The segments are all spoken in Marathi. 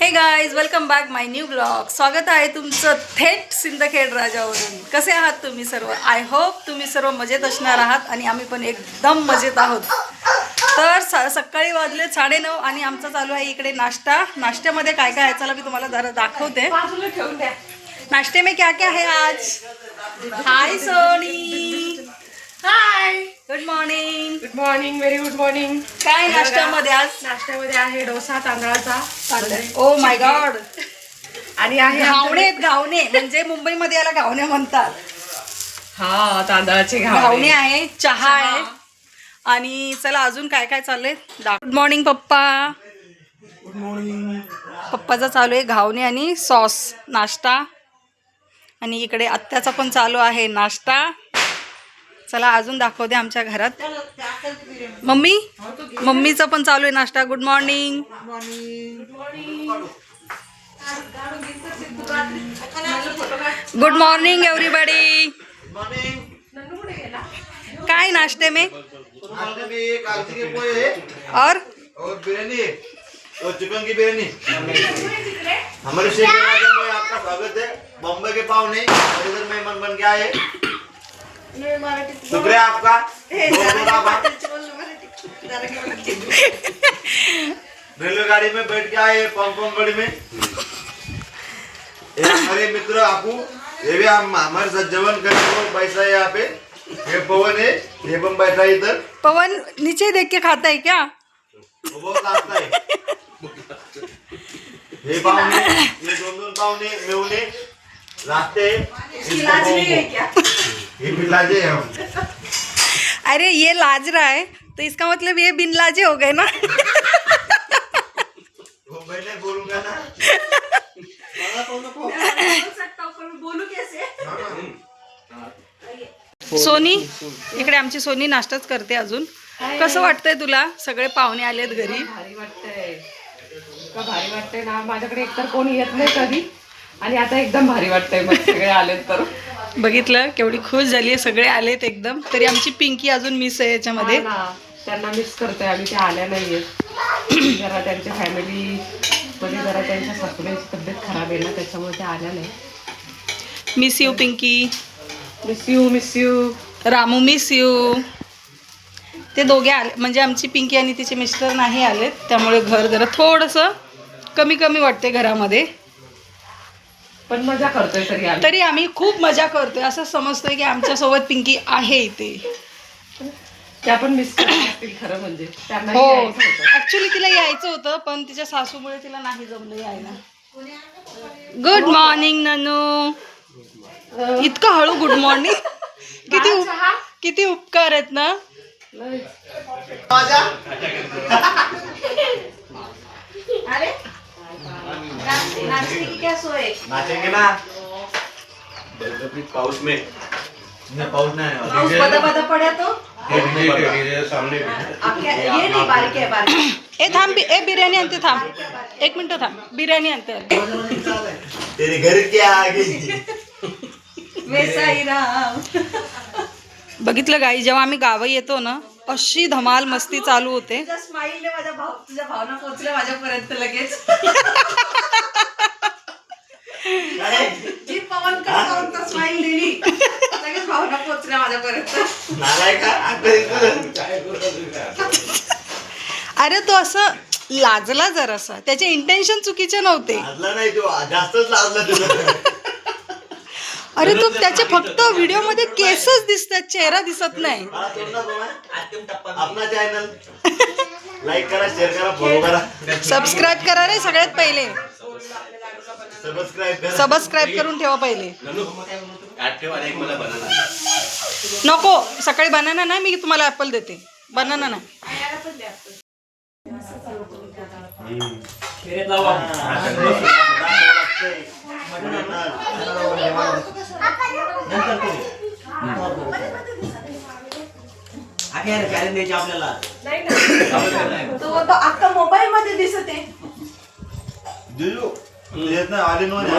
Hey guys welcome back my new blog स्वागत आहे तुमचं थेट सिंदखेड राजावरून. कसे आहात तुम्ही सर्व? आय होप तुम्ही सर्व मजेत असणार आहात आणि आम्ही पण एकदम मजेत आहोत. तर स सकाळी वाजले साडेनऊ आणि आमचा चालू आहे इकडे नाश्ता. नाश्त्यामध्ये काय काय आहे चला मी तुम्हाला जरा दाखवते. नाश्ते में क्या क्या है आज? Hi Soni hi good morning good morning very good morning काय नाश्त्यामध्ये आज? नाश्त्यामध्ये आहे डोसा तांदळाचा. ओ माय गॉड आणि आहे घावणे घावणे. म्हणजे मुंबईमध्ये याला घावणे म्हणतात. हा तांदळाचे घावणे. आहे चहा आहे. आणि चला अजून काय काय चाललंय? गुड मॉर्निंग पप्पा. गुड मॉर्निंग पप्पाचा चालू आहे घावणे आणि सॉस नाश्ता. आणि इकडे आत्याचा पण चालू आहे नाश्ता. चला अजून दाखवते आमच्या घरात. मम्मी? मम्मीचं पण चालू आहे नाश्ता. Good morning good morning everybody काय नाश्ते में? और? और बिरयानी और चिकन की बिरयानी हमारे शेख आपका स्वागत है। बॉम्बे के पाव नहीं और इधर मेहमान बन के आए शुक्रिया आपका बहुत बहुत आभार रेलवे गाड़ी में बैठ के आए पॉमपॉम गाड़ी में। ये हमारे मित्र आपू ये भी हम हमारे साथ जवन करने को बैठा है यहाँ पे। ये पवन है ये पण बैठा है इधर। पवन नीचे देख के खाता है क्या? वो बहुत नाचता है। हे पाहुणे हे। दोन दोन पाहुणे मेवणे हे हम अरे ये लाज रहा है तो इसका मतलब ये बिन लाजे हो गए ना? वो बोलूंगा ना. सोनी इकडे आमची सोनी नाश्ताच करते अजून. कसं वाटतंय तुला? सगळे पाहुणे आलेत घरी. भारी वाटतंय. इतकं भारी वाटतंय ना. माझ्याकडे एकतर कोणी येत नाही कधी. आणि आता एकदम भारी वाटतंय मग सगळे आलेत तर. बघितलं केवढी खुश झाली सगळे आलेत एकदम. तरी आमची पिंकी अजून मिस आहे याच्यामध्ये. त्यांना मिस करतोय आम्ही त्या आल्या नाहीयेत जरा त्यांच्या फॅमिली मध्ये जरा त्यांच्या सासूबाईंची तब्येत खराब आहे ना त्याच्यामुळे त्या आल्या नाही miss you Pinky. Miss you miss you Ramu miss you ते दोघे आले म्हणजे आमची पिंकी आणि तिचे मिस्टर नाही आलेत त्यामुळे घर जरा थोडंसं कमी कमी वाटते घरामध्ये. पण मजा करतोय तरी आम्ही. तरी आम्ही खूप मजा करतोय. असं समजतोय की आमच्यासोबत पिंकी आहे इथे. त्या पण मिस करतील खरं म्हणजे. त्यांना हो. यायचं होतं. ऍक्च्युली तिला यायचं होतं पण तिच्या सासूमुळे तिला नाही जमलं यायला. Good morning Nanu. इतकं हळू गुड मॉर्निंग किती उप-? किती उपकार आहेत ना? लय. माझा नाचेंगे ना? पाऊस में. नहीं पाऊस नहीं. ए थांब बि- ए बिर्याणी आणते थांब. एक मिनिट थांब. बिर्याणी आणते. तेरे घर के आगे। बघितलं गाई जेव्हा आम्ही गावं येतो ना अशी धमाल मस्ती चालू होते. स्माईलने माझ्या भाव तुझ्या भावना पोहोचल्या माझ्यापर्यंत लगेच. जी पवन कर स्माईल दिली. लगेच भावना पोहोचल्या माझ्यापर्यंत. नालाय का आता इकडं. अरे तो असं लाजला जरासा. त्याचे इंटेन्शन चुकीचे नव्हते. लाजला नाही तो. जास्तच लाजला तुला अरे तो त्याचे फक्त व्हिडिओमध्ये केसच दिसतात चेहरा दिसत नाही. मला तोंड दाखव ना. आपला चॅनल. लाईक करा शेअर करा फॉलो करा. सबस्क्राईब करा रे सगळ्यात पहिले. सबस्क्राईब करा. सबस्क्राईब करून ठेवा पहिले. नको सकाळी बनाना नाही मी तुम्हाला ऍपल देते. बनाना नाही. तो तो अख्खा मोबाईल मध्ये दिसत आहे दिलू येत नाही आले नव्हते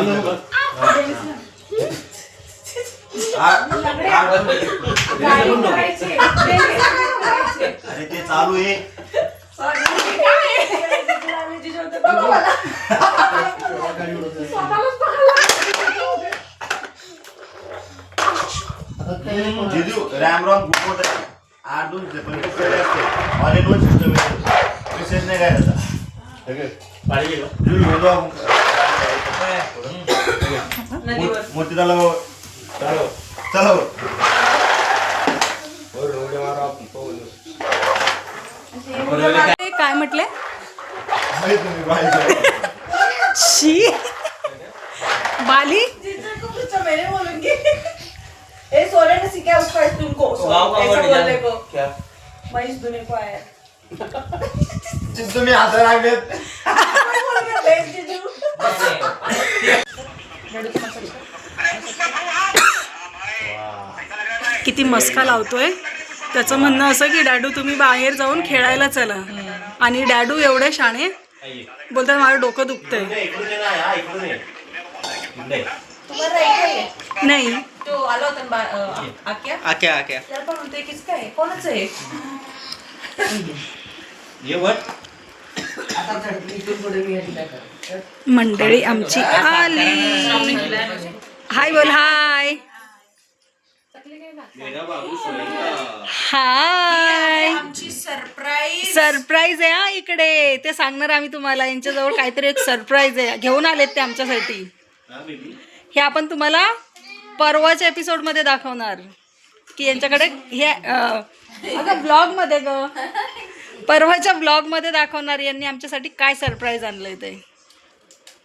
अरे ते चालू आहे होते, बघू मला. जिजू रॅम रॉम आहे आठ दोन पंचवीस खेळ असते ऑल इन वन सिस्टम विशेष नाही काय आपण. मोठी झाला चला. ते काय? म्हटले. शी. बाली? को सोने ने सीखा है उसका तुमको ऐसा बोलने को. दुने को आया तुम्ही हाता बोल जीजू किती मस्का लावतोय. त्याचं म्हणणं असं की डॅडू तुम्ही बाहेर जाऊन खेळायला चला. आणि डॅडू एवढे शाणे बोलतात माझं डोकं दुखतंय. इकडून ये ना हा, इकडून ये. इकडे. तुम्हारा एक नाही. आला होता ना बा- अं, आक्या. आक्या आक्या. त्याला पण म्हणतोय किसका आहे कोणाचं आहे? ये वट मंडळी आमची आली. हाय बोल हाय. मेरा बाबू सोएगा. हाय. आमची सरप्राईज. सरप्राईज आहे हा इकडे. ते सांगणार आम्ही तुम्हाला यांच्याजवळ काहीतरी एक सरप्राईज आहे. घेऊन आलेत ते आमच्यासाठी. हाँ बेबी. हे आपण तुम्हाला परवाच्या एपिसोडमध्ये दाखवणार. की यांच्याकडे हे अं, अगं ब्लॉगमध्ये ग. परवाच्या ब्लॉगमध्ये दाखवणार यांनी आमच्यासाठी काय सरप्राईज आणलंय ते.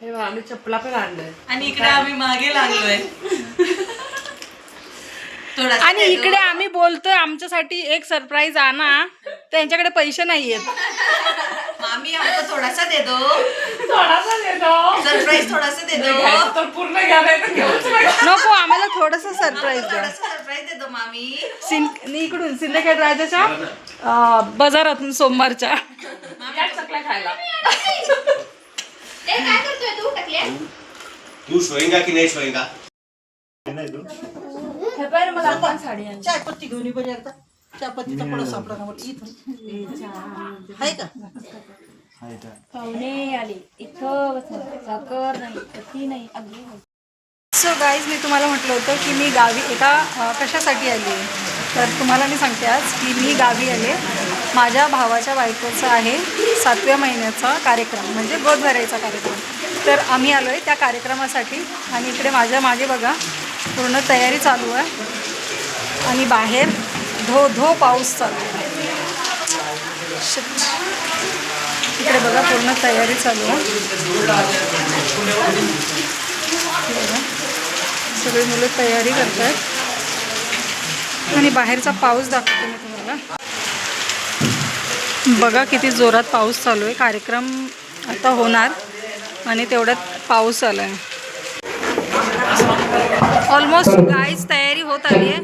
हे बघ, आम्ही चपला पण आणलंय. आणि इकडे आम्ही मागे लागलोय. थोडासा आणि इकडे आम्ही बोलतोय आमच्यासाठी एक सरप्राईज आणा. त्यांच्याकडे पैसे नाही मामी हमको थोडासा दे दो थोडासा देतो. सरप्राईज थोडासा दे दो घ्यायचं तर पूर्ण नका. आम्हाला थोडस सरप्राईज द्या. थोडासा सरप्राईज दे दो मामी सिं इकडून सिंदखेड राजाच्या बाजारातून सोमवारच्या. या चकल्या खायला. तू सोएगा कि नहीं सोएगा नाही तू. चाय पत्ती घेऊन ये पुढं सापडा ना वाटतं इथून. आहे का? पाहुणे आले. इथं बसा साखर नाही पत्ती नाही अगदी सो गाईज मी तुम्हाला म्हटलं होतं की मी गावी एका कशासाठी आली आहे? तर तुम्हाला मी सांगते आज की मी गावी आले. माझ्या भावाच्या बायकोचा आहे सातव्या महिन्याचा कार्यक्रम म्हणजे गोद भरायचा कार्यक्रम. तर आम्ही आलो आहे त्या कार्यक्रमासाठी आणि इकडे माझ्या मागे बघा पूर्ण तयारी चालू आहे. आणि बाहेर धो धो पाऊस चालू आहे. इकडे बघा पूर्ण तयारी चालू आहे. सगळी मुलं तयारी करत आहेत आणि बाहेरचा पाऊस दाखवते मी तुम्हाला. बघा किती जोरात पाऊस चालू आहे. कार्यक्रम आता होणार आणि तेवढ्यात पाऊस आला आहे ऑलमोस्ट गाईच तयारी होत आली आहे.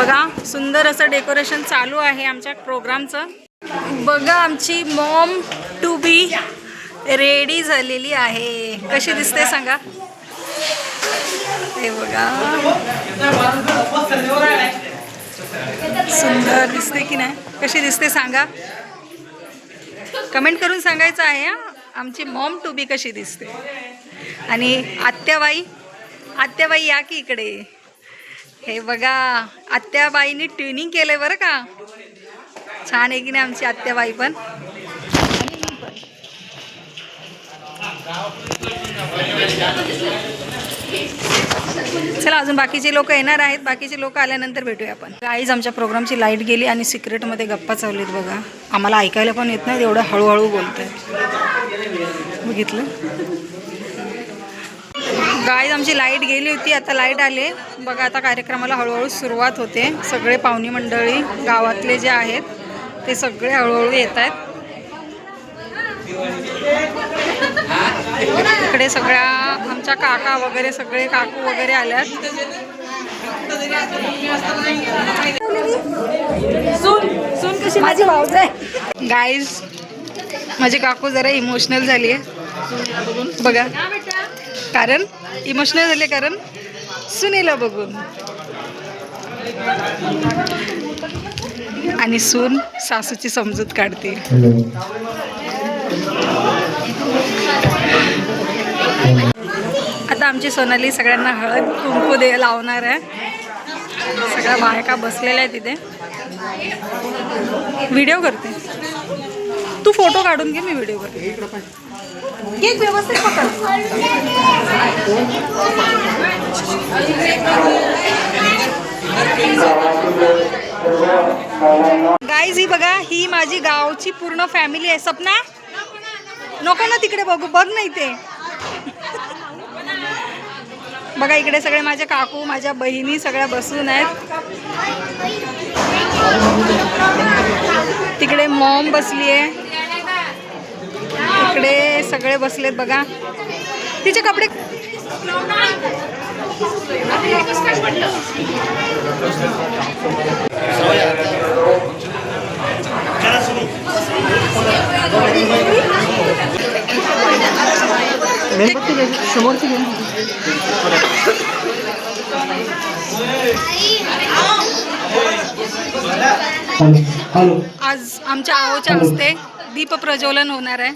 बघा सुंदर असं डेकोरेशन चालू आहे आमच्या प्रोग्रामचं बघा आमची मॉम टू बी रेडी झालेली आहे. कशी दिसते सांगा? ते बघा. सुंदर दिसते की नाही? कशी दिसते सांगा? कमेंट करून सांगायचं आहे आमची मॉम टू बी कशी दिसते? आणि आत्याबाई आत्याबाई या की इकडे? हे बघा आत्याबाईने ट्युनिंग केलंय बरं का? छान आहे की नाही आमची आत्याबाई पण? चला अजून बाकीचे लोक येणार आहेत. बाकीचे लोक आल्यानंतर भेटूया आपण. आईज आमच्या प्रोग्रामची लाइट गेली आणि सिक्रेटमध्ये गप्पा चावलीत बघा. आम्हाला ऐकायला पण येत नाही एवढं हळूहळू बोलत आहे बघितलं? गाईज आमची लाइट गेली होती आता लाइट आले. बघा आता कार्यक्रमाला हळूहळू सुरुवात होते. सगळे पाहुणी मंडळी गावातले जे आहेत ते सगळे हळूहळू येत आहेत. इकडे सगळ्या आमच्या काका वगैरे सगळे काकू वगैरे आल्यात. सून सून कशी माझी गाईज माझी काकू जरा इमोशनल झाली आहे बघा. कारण इमोशनल झाले कारण सुनेला बघून. आणि सून सासूची समजूत काढते. आता आमची सोनाली सगळ्यांना हळद कुंकू दे लावणार आहे. सगळ्या बायका बसलेल्या आहेत तिथे व्हिडिओ करते. तू फोटो काढून घे मी व्हिडिओ करते. केक व्यवस्थित पकड. गाईज ही बघा ही माझी गावची पूर्ण फॅमिली आहे. सपना नको ना तिकडे बघू बघ नाही ते बघा इकडे सगळे माझे काकू माझ्या बहिणी सगळ्या बसून आहेत. तिकडे मॉम बसली आहे इकडे सगळे बसलेत बघा. तिचे कपडे आज आमच्या आवच्या हस्ते दीप प्रज्वलन होणार आहे.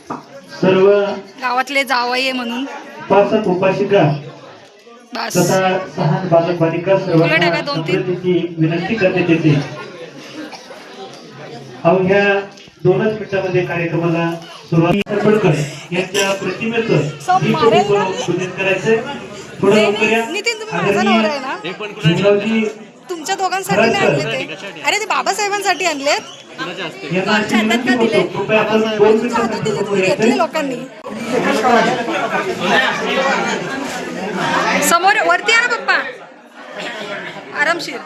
सर्व गावातले जावई म्हणून. उपासिका बस. तथा सहा बालक बालिका सर्वांना. समृद्धीची विनंती करण्यात येते अवघ्या दोनच मिनिटांमध्ये कार्यक्रमाला सुरुवात सरपडकर यांच्या प्रतिमेचं? पूजन करायचंय. थोडं लवकर या. नितीन तुम्ही माझा नवरा आहे ना? शिवरावजी तुमच्या दोघांसाठी नाही आणले ते. अरे ते बाबासाहेबांसाठी आणलेत? हातात का दिले? तुमच्या हातात दिले तुम्ही समोर घेतले यायचंय लोकांनी. समोर वरती आहे ना पप्पा. आरामशीर.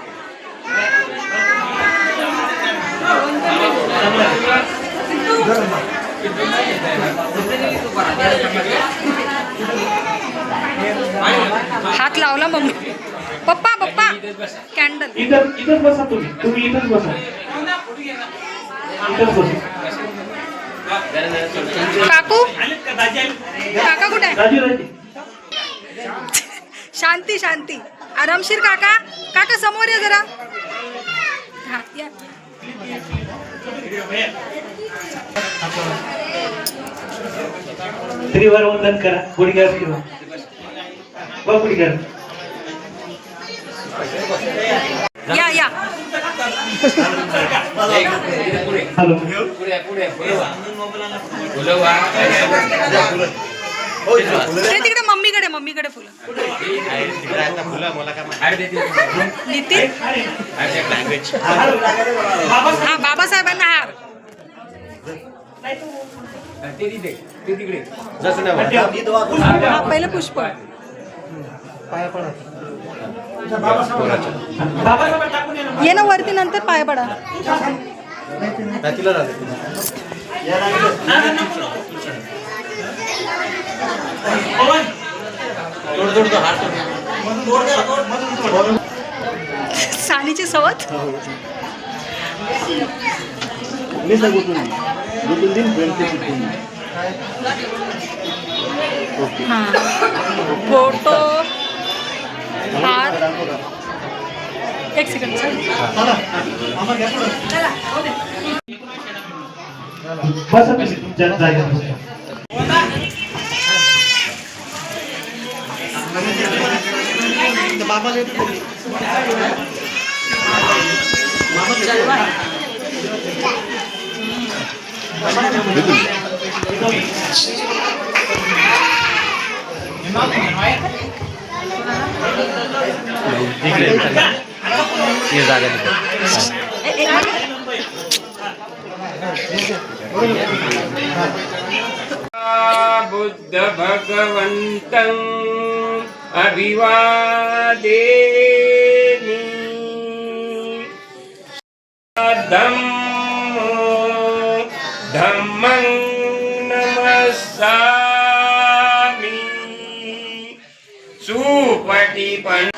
हात लावला मम्मी. पप्पा पप्पा. कॅन्डल. इथं इथंच बसा तुम्ही. तुम्ही इथंच बसा. काकू? कुठे? शांती शांती. आरामशीर काका? काका समोर या जरा. हा या त्रिवार वंदन करा गुडघ्यावर फिरवा बघ गुडघ्यावर या या. हॅलो ते तिकडे मम्मीकडे मम्मीकडे फुलं. नितीन? हा बाबासाहेबांना हार. हा पहिलं पुष्प. ये ना वरती नंतर पाय पडा. सानीची सवत. मी सांगू हा. फोटो हार एक सेकंड बसा तुम्ही तुमच्या जागेवर बसा. बुद्ध भगवंत अभिवादे धम्मो धम्मं नमस्सामि सुपटिपन्